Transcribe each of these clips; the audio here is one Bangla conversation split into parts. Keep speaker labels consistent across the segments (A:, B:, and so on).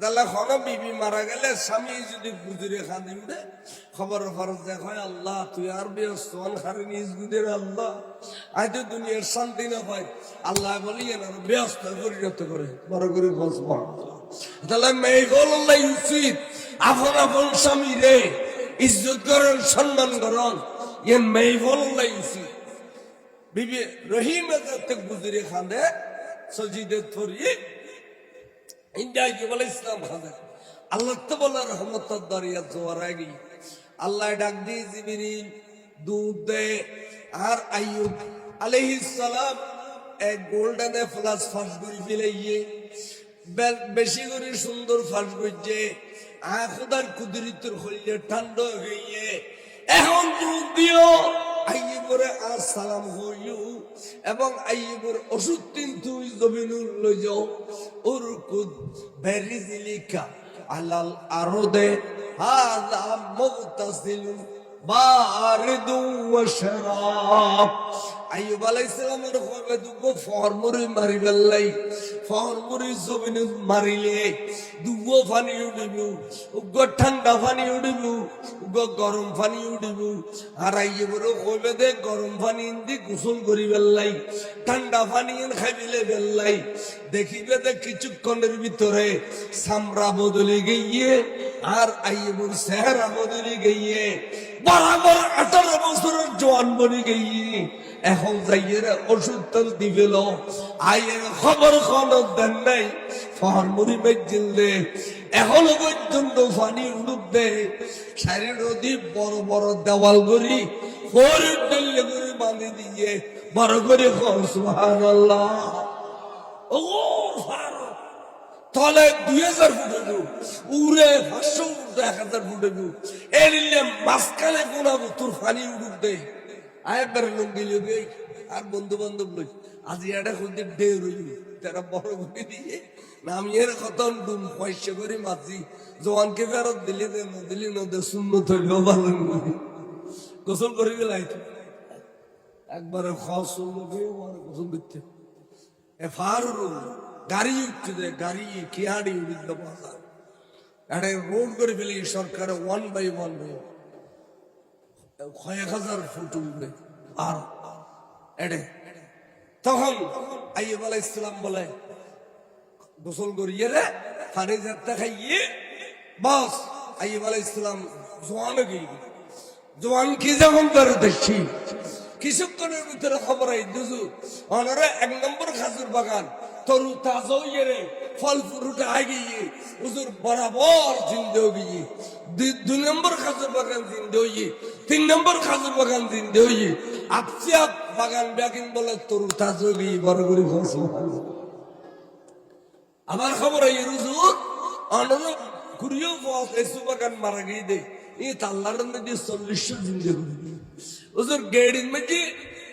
A: তাহলে হন বিবি মারা গেলে স্বামী যদি গুজরে খান দে খবর ফরজ দেখায়, আল্লাহ, তুই আর ব্যস্ত খারে নিজ গুদের আল্লাহ। আজ তো দুনিয়ার শান্তি না পাই আল্লাহ বলি এনার ব্যস্ত পরিণত করে। বড় করে বলছ তাহলে মেয়ে আল্লাহ উচিত আপন আপন স্বামী রে, ইজ্জত করন, সম্মান করন। ইয়ে মেয়ে আল্লাহ উচিত বিবি রহিম যাতে গুজরে খান্দে সজিদে থরিয়ে আল্লাহ ডাক দিয়ে দুধ দে। আর আইয়ুব এক গোল্ডেনে প্লাস ফাঁস বেশি করে সুন্দর ফাঁস করছে আর খুদার কুদরিতর হইলে ঠান্ডা হইয়ে, এখন দুধ দিও। আইয়ুবরে আর সালাম হইও এবং আইয়ুবের ওষুধ কিন্তু যাও ওর কুদ বেরিজিলিকা আলাল আরদে হাদা মুগতাসিলুন বারিদু ওয়া শারাব। আইয়ুব আলাইহিস সালামের কবে দুগো ফরমুরি মারি বেলাই ফরমুরি জমিনে মারিলে দুগো পানি উঠিব, উগো ঠান্ডা পানি উঠিব, উগো গরম পানি উঠিব। আর আইয়ুবের কবে দে, গরম পানি দি গোসল করি বেলাই ঠান্ডা পানি খাইবিলে বেলাই দেখিবে দে কিছুক্ষণের ভিতরে সামরা বদলে গিয়ে আর আইয়ুবর চেহারা বদলে গিয়ে বরাবর আঠারো বছরের জোয়ান বনে গিয়ে এখন যাইয়ে ওষুধ তেল দিবেল আইয়ের খবর খবর দেন নাই। ফরমুরি মেজিল দে। এখনও পর্যন্ত ফানি উড়ুক দে। সারি নদী বড় বড় দেওয়াল করি ফরিদ ডেলে দিয়ে, বড় করে সুবহানাল্লাহ। ও তলে দুই হাজার ফুট উড়ে পাঁচশো ফুট এক হাজার ফুট হইব এলিলে মাঝখানে কোনাবো তোর ফানি উড়ুক দে। আরেকবার লঙ্গি লগে আর বন্ধু বান্ধব লই। আজি এটা খুঁজতে ডে রইল তারা বড় করে দিয়ে নামিয়ে কত ডুম পয়সা করে মাছি ফেরত দিলি না দিলি না দে শূন্য থইল পালন করি গোসল করে গেলাই একবারে খাওয়া শূন্য গোসল করতে। এফারু গাড়ি উঠছে যে, গাড়ি কিয়াড়ি উড়িত এটা রোড করে ফেলে, সরকার ওয়ান বাই ওয়ান বাই কয়েক হাজার ফুট উঠবে আর এডে, তখন আইব আলাহ ইসলাম বলে, গোসল করিয়ে রে পানি যাত্রা খাইয়ে বাস আইব আলাহ ইসলাম জোয়ান গিয়ে জোয়ান কি যখন করে দেখছি কিছুক্ষণের ভিতরে খবর আই দুজু অনারে এক নম্বর খাজুর বাগান তরু তাজা ফল ফুরুটা আগিয়ে, হুজুর বরাবর জিন্দে গিয়ে দুই নম্বর খাজুর বাগান জিন্দে হইয়ে, তিন নম্বর খাজুর বাগান জিন্দে হইয়ে আপসিয়া বাগান ব্যাগিন বলে তরু তাজা গিয়ে বড় করে আমার খবর এই রুজুর অনুরূপ ঘুরিয়েও পথ এসু বাগান মারা গিয়ে দে, এই তাল্লার মধ্যে ওদের গেডিন মধ্যে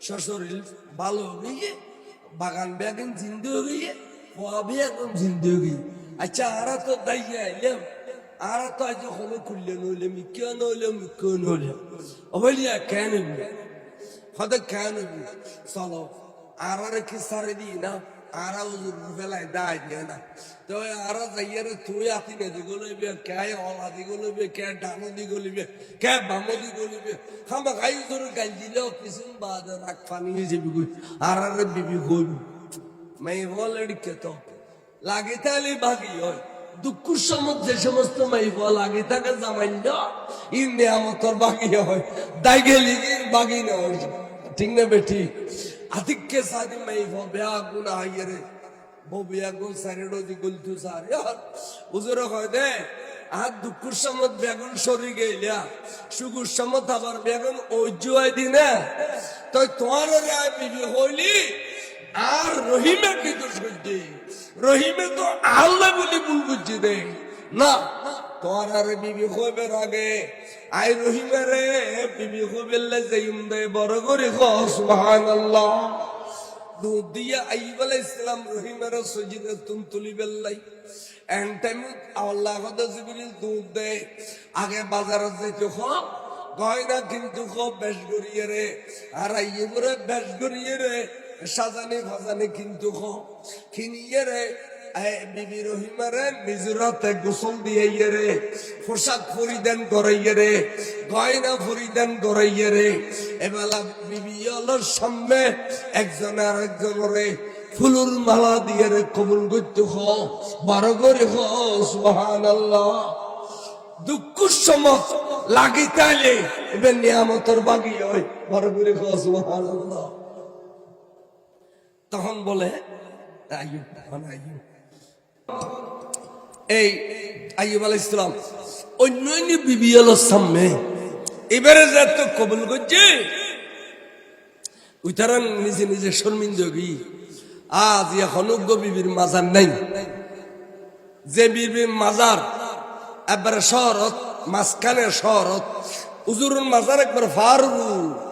A: শরীর ভালো হয়ে বাগান বেগান জিন্দু হয়ে পবি একদম জিন্দু হয়ে আচ্ছা আরা তো দাইয়া আইলাম, আরা তো আজ হলো খুললে নইলে কেউ নইলাম কেউ নইলাম অবলিয়া কেন হদ কেন চলো আর কি সারে দিই না? আরা উজুর বেলায় দায় দিয়ে না তো আরা যাইয়ারে তুই আতি না দিগো লইবে কে অলা দিগো লইবে কে ডানো দিগো লইবে কে বামো দিগো লইবে খামা খাই উজুর গাল দিলে কিছু বাদ রাখ যাবি কই আর বিবি কইবি মাই অলরেডি কে তো লাগে তাহলে বাকি হয় দুঃখুর সময় যে সমস্ত মাইফ লাগে তাকে জামাইল ই নিয়ামতর বাকি হয় দাই গেলি বাকি না ঠিক না বেটি আদিককে সাদি মাইফ বেয়া গুণা হাইয়ে রে। বউ বিয়া গুণ সাইডো দি গুলতু সার। ইয়ার হুজুর কয়, দে আর দুঃখুর সময় বেগুন সরি গেলিয়া সুগুর সময় আবার বেগুন ঐজুয়াই দিনে তো তোমার রায় বিবি হইলি, আর রহিমে কি দোষ করছি রহিমে তো আল্লাহ বলে ভুল বুঝছি দে। না তোমার আর বিবি হইবের আগে। আই রহিমে রে, বিবি হইবেলে যাইম দে বড় করে সুবহানাল্লাহ। দুধ দিয়া আইব ইসলাম রহিমের সজিদে তুম তুলি বেল্লাই এন টাইম আল্লাহ কথা জিবিরিল দুধ দে। আগে বাজারে যেতে হোক গয়না কিন্তু খুব বেশ গড়িয়ে রে। আর আইয়ে করে বেশ গড়িয়ে রে সাজানি ফাজানি কিন্তু খুব কিনিয়ে রে বিবি রহিমারে গোসল দিয়ে পোশাক পরিধান গয়না পরিধান এবেলা বিবি অলর সামনে একজন আর ফুলুর মালা দিয়ে রে কবুল করতে হ, বারো করে হ আল্লাহ দুঃখুর সময় লাগি তাইলে এবার নিয়ামতর বাকি হয় বড় করে হ আল্লাহ তখন বলে, আইয়ুব মানে আইয়ুব। এই আইয়ুব আলাইহিস সালাম অন্য অন্য বিবি হলো সামনে, এবারে যা তো কবুল করছে উইতারান নিজে নিজে শর্মিন্দ আজ এখনজ্ঞ বিবির মাজার নাই। যে বিবির মাজার, একবারে শহরত, মাঝখানে শহরত উজুরুল মাজার একবার ফারু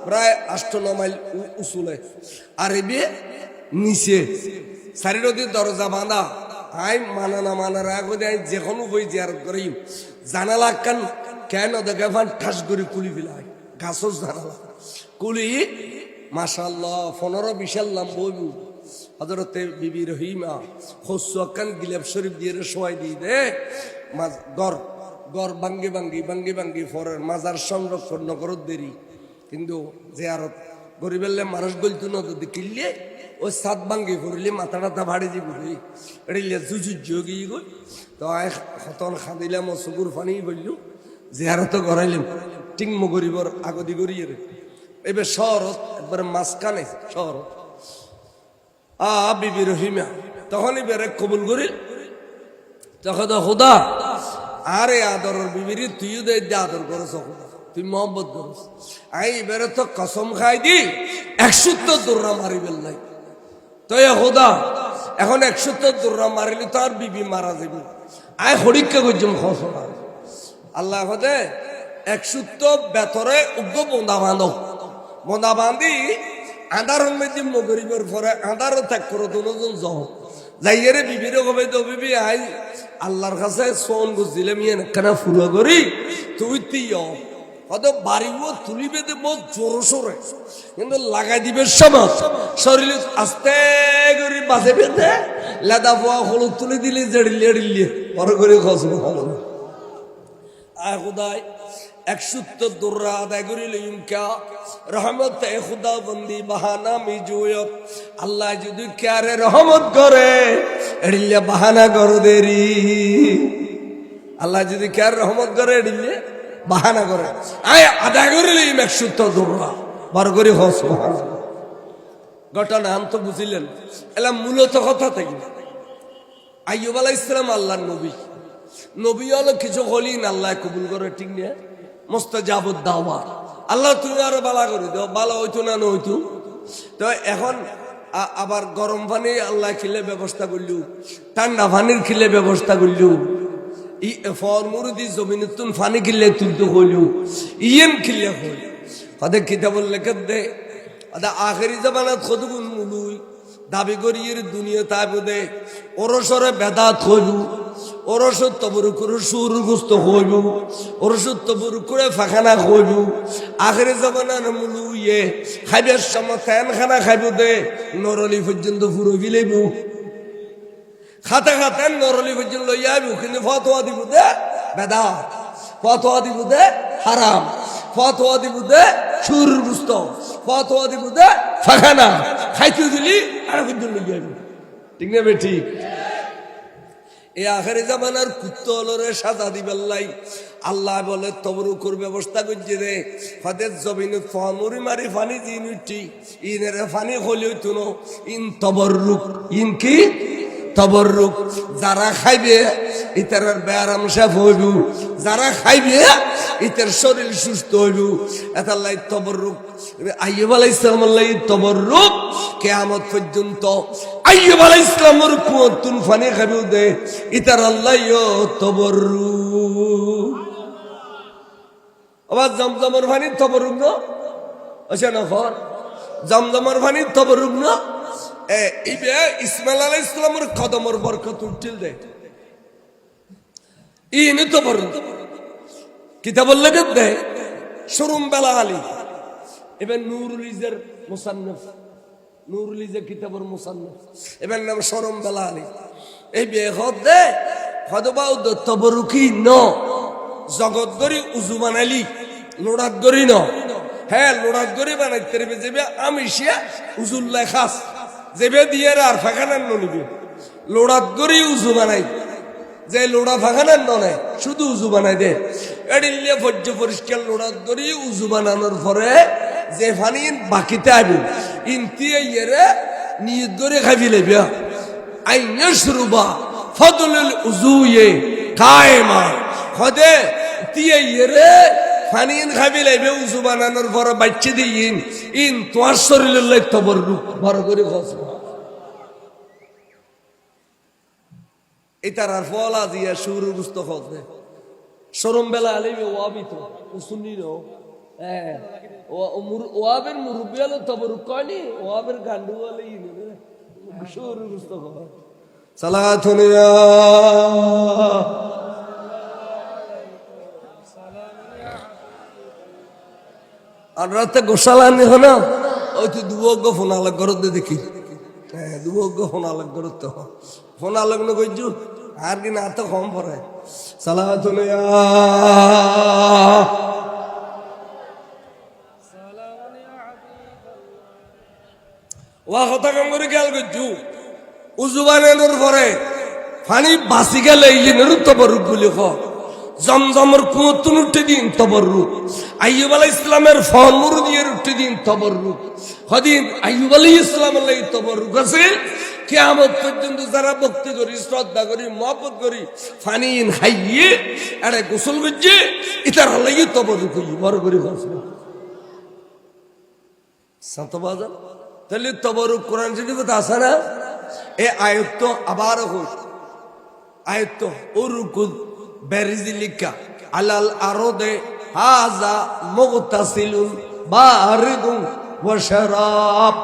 A: প্রায় আষ্ট ন মাইল উসুলে। আর এবে নিচে চারি নদীর দরজা বাঁধা। আই মানা না মানার আগে আই যেখানে বই জিয়ারত করি জানালা কান, কেন দেখে ফান ঠাস করে কুলি ফেলাই গাছও জানালা। কুলি মাশাল্লাহ পনেরো বিশাল নাম বইবু হজরতে বিবি রহিমা খসু আকান গিলাপ শরীফ দিয়ে সবাই দিয়ে দে গড় গড় বাঙ্গি বাঙ্গি বাঙ্গি বাঙ্গি ফরের মাজার সংরক্ষণ নগর দেরি। কিন্তু জিয়ারত গরিবেললে মানুষ গলতো না যদি কিনলে ওই সাত বাঙ্গি ফুরলে মাথা টাথা ভাড়ি দিব এড়িলে জুজু যোগী গই তো হতন খাদিলাম ও চকুর ফানি বললু, জিয়ারত গড়াইলাম টিংম গরিবর আগদি গড়িয়ে রে। এবার শহরত একবারে মাঝখানে শহরত আ, বিবি রহিমা তখনই বেড়ে কবুল করিল। তখন তো হুদা আরে আদরের বিবির তুইও দে দে আদর করছ তুই মোহাম্মত করস। আই, এবারে তো কসম খাই দি একশো তো দৌড়া মারিবেল নাই তো হুদা এখন একশো দৌড়া মারিলি তো আর বিবি মারা যাবি। আয় হরিকা করছম খস আল্লাহ হতে একশো তো বেতরে উগ্র বোঁদা বাঁধো। বোঁদা বাঁধি আধার মধ্যে মগরিবের পরে আধারও ত্যাগ করো দুজন যাও। যাইয়ারে বিবিরে কবে তো বিবি, আই আল্লাহর কাছে সোন বুঝছিলে মিয়ে কেন ফুলো করি, তুই তিয়। হয়তো বাড়িও তুলিবে দেব জোর সোরে কিন্তু লাগাই দিবে সমাজ। শরীর আস্তে বাজে বেঁধে লেদা পোয়া হলুদ তুলে দিলে জেড়িলে এড়িলে বড় করে খসব ভালো না। আয় খুদাই একসুত্তর দুর্রা আদায় করি লইম কা রহমত এ খুদা বন্দি বাহানা মি জুয়ত আল্লাহ যদি ক্যারে রহমত করে, এড়িলে বাহানা করো দেরি। আল্লাহ যদি ক্যার রহমত করে, এড়িলে বাহানা করে। আয় আদায় করি লইম একসুত্তর দুর্রা বার করে হস ঘটনা আম তো বুঝিলেন। এলা মূলত কথা থাকি। আইয়ুব আলাইহিস ইসলাম আল্লাহর নবী। নবী হলো কিছু হলি না আল্লাহ কবুল করে, ঠিক নিয়ে মস্ত যাবত দাওয়া আল্লাহ, তুমি আরও বালা করে দাও। বালা হইতো না না হইতো। তো এখন আবার গরম পানি আল্লাহ খিলে ব্যবস্থা করলু। ঠান্ডা পানির খিলে ব্যবস্থা করলু। ই, ফল মুরুদি জমিনে তুন ফানি খিলে তুলতে হইলু। ইয়েন খিলে হইল। তাদের কিতাবুল লেখে দে আখেরি জামানাত কতগুণ মুলুই। দাবি করি দুনিয়া তাই বোধে ওরসরে বেদাত হইল ওরস তবরু করে সুর গুস্ত হইব তবরু করে ফাখানা হইব। আখেরি জামানার মুলু ইয়ে খাইবার সময় ফ্যান খানা খাইব দে, নরলি পর্যন্ত পুরো ফিলাইব খাতে খাতে নরলি পর্যন্ত লইয়া কিন্তু ফতোয়া দিব দে, বেদাত। ফতোয়া দিব দে, হারাম। ফতোয়া দিব সুর দিব দে ফাখানা খাইতে দিলি, আর লইয়া ঠিক না বে ঠিক? এ আখের জামানার কুত্তলরে সাজা দিবেল্লাই আল্লাহ বলে তবরুকুর ব্যবস্থা করছে রে। হদের জমিন ফমুরি মারি ফানি দিন উঠি। ইনের ফানি হলেও তুনো, ইন তবরুক ইন কি? তবরুক, যারা খাইবে, ইতার ব্যায়াম শেফ হইব যারা খাইবে, ইতার শরীর সুস্থ হইব। এটার লাই তবরুক। আইয়ুব আলাই ইসলামের লাই তবরুক, কেয়ামত পর্যন্ত আইয়ুব আলাই ইসলামের কুয়তুন ফানি খাবিও দে। ইতার আল্লাহ তবরুক। আবার জমজমর ফানি তবরুক ন? আছে না জমজমর ফানি তবরুক ন? ইসমাইল আলাইহিস ইসলামের কদমর বরকত উঠিল দে। কিতাবুল লাগত দে, শরুম বেলা আলী। এবার নুরুল ইজের মুসান্নফ, নুরুল ইজের কিতাবর মুসান্নফ। এবার নাম শরম বেলা আলী। এই বিয়ে হদ দে হদবাউ তবরুকি ন? জগৎ গরি উজু গরি ন? হ্যাঁ লোড়াত গরি বানাইতে যেবে আমি সে উজুল্লাই খাস যেবে দিয়ে আর ফাঁকানার নিবে। লোড়াত গরি উজু বানাই। যে লোড়া ফাঁকানার নয়, শুধু উজু বানাই দে। এডিলে ভজ্য পরিষ্কার লোড়াত গরি উজু বানানোর পরে যে ফানি বাকিতে আইব ইনতি ইয়েরে নিয়ত করে খাবি লেবিয়া আইনে শুরুবা, ফদলুল উজুয়ে কায়েমা খদে তিয়ে ইয়েরে ফানিন খাবি লাইবে বানানোর পর বাচ্চা দিন ইন। তোমার শরীরের লাই তবর বড় করে খস এটার আর ফল আজিয়া শুরু বুঝতে খসবে সরম বেলা আলিবে ওয়াবি তো শুনি নো হ্যাঁ ওয়াবের মুরব্বী হলো তবর কয়নি, ওয়াবের গান্ডু হলে ইনে শুরু বুঝতে খস আর রাতে গোসালানি হলো ওই তো দুবজ্ঞ ফোন দেখি। হ্যাঁ দুবজ্ঞ ফোন আলাগ করত তো ফোন আলাগ না কইছু আর কি না তো কম পড়ে। সালাতুনিয়া ওয়া কথা কাম করে খেয়াল করছু উজু বানানোর পরে পানি বাসি গেলে ইয়েনের তবরুক বলি খ জমজমর কুয়তুন উঠে দিন তবরুক আইয়ুব আলাই ইসলামের ফমুর দিয়ে উঠে দিন তবরুক হদিন আইয়ুব আলাই ইসলামের লাগি তবরুক আছে। কেয়ামত পর্যন্ত যারা ভক্তি করি, শ্রদ্ধা করি, মহব্বত করি, ফানিন খাইয়ে এটা গোসল করছে, ইতার লাগি তবরুক হই বড় করে বসবে সাত বাজার তাহলে তবরুক কোরআন শরীফে আছে না? এ আয়ত্ত আবার হই। আয়ত্ত উরুকুদ বেরিজিলিকা। আলাল আরদে হাজা মুগতাসিলুন বারিদুন ওয়া শারাব।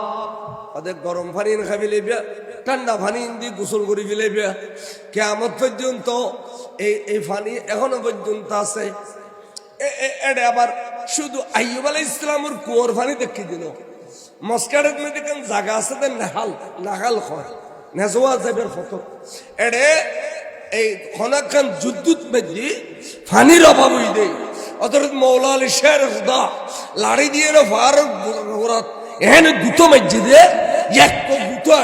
A: ওদের গরম পানি খাবি লেবিয়া, ঠান্ডা পানি দি গোসল করি ফেলেবিয়া কেমন পর্যন্ত এই এই পানি এখনও পর্যন্ত আছে। এটা আবার শুধু আইয়ুব আলাই ইসলামের কুয়োর পানি দেখি দিল। মস্কারের মধ্যে কেন জায়গা আছে নাহাল নাহাল হয় নেজোয়া যাবের ফটো এড়ে এই খনাখান যুদ্ধুত মেজি ফানির অভাব হই দে অতর মৌলা আলী শের খুদা লাড়ি দিয়ে না ফার এখানে দুটো মেজি দে এক দুটো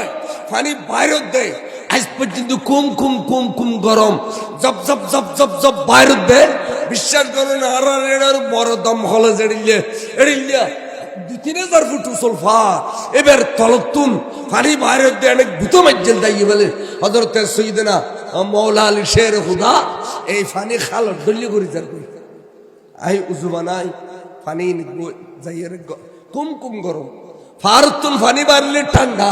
A: ফানি বাইরত দেয়। আজ পর্যন্ত কুম কুম কুম কুম গরম। জব জব জব জব জব বাইরত দে বিশ্বাস করুন আর এটার বড় দম হলে জেড়িলে এড়িলিয়া দুই তিন হাজার ফুট উসলফা এবার তলতুন পানি বাইরে দিয়ে, অনেক ভূত মাজ্জেল দাইয়ে বলে। হজরত সৈদিনা মৌলা আলী শের হুদা, এই ফানি খাল ডল্লি করে যার কই। আই উজু বানাই ফানি যাইয়ের কুম কুম গরম। ফারতুন ফানি বাড়লে ঠান্ডা,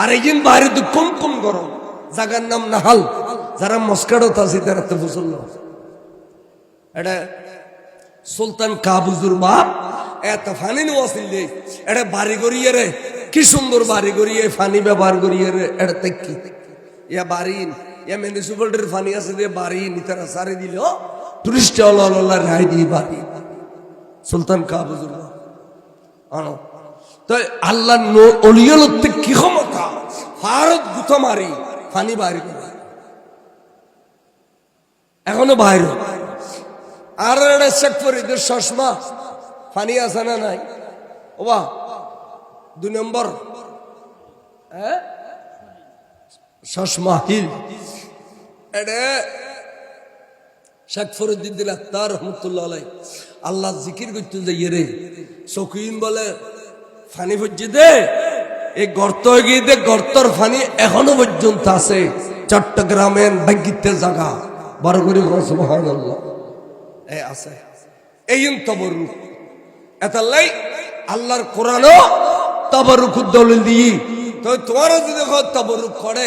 A: আর এইদিন বাইরে তো কুম গরম। জাগার নাম নাহাল, যারা মস্কাডত আছে তারা তো বুঝল এটা সুলতান কাবুজুর বাপ, এত ফানি নোয়াছিল যে এটা বাড়ি করিয়ে রে, কি সুন্দর বাড়ি গড়িয়ে, ফানি ব্যবহার করিয়ে রে, এটা দেখি ইয়া বাড়ি ইয়া মিউনিসিপালিটির ফানি আছে যে বাড়ি নিতারা সারি দিল, টুরিস্ট রায় দিয়ে বাড়ি। সুলতান কাবুজুর বাপ আনো। তো আল্লাহ অলিয়লতে কি ক্ষমতা? ভারত গুতো মারি, ফানি বাড়ি এখনও বাইরে। আর একটা চেক ফরিদের চশমা, ফানি আছে না নাই? ওবা দুই নম্বর। হ্যাঁ? চশমা হিল এডে শেখ আল্লাহ বলে ফানি দে। এই ফানি এখনও চট্টগ্রামের ব্যাঙ্কিতের জায়গা বড় করে আছে। এই তবরুক। এতাল্লাই আল্লাহর কোরআনও তবরুক দলিল দিই। তো তোমারও যদি দেখো তবরুক করে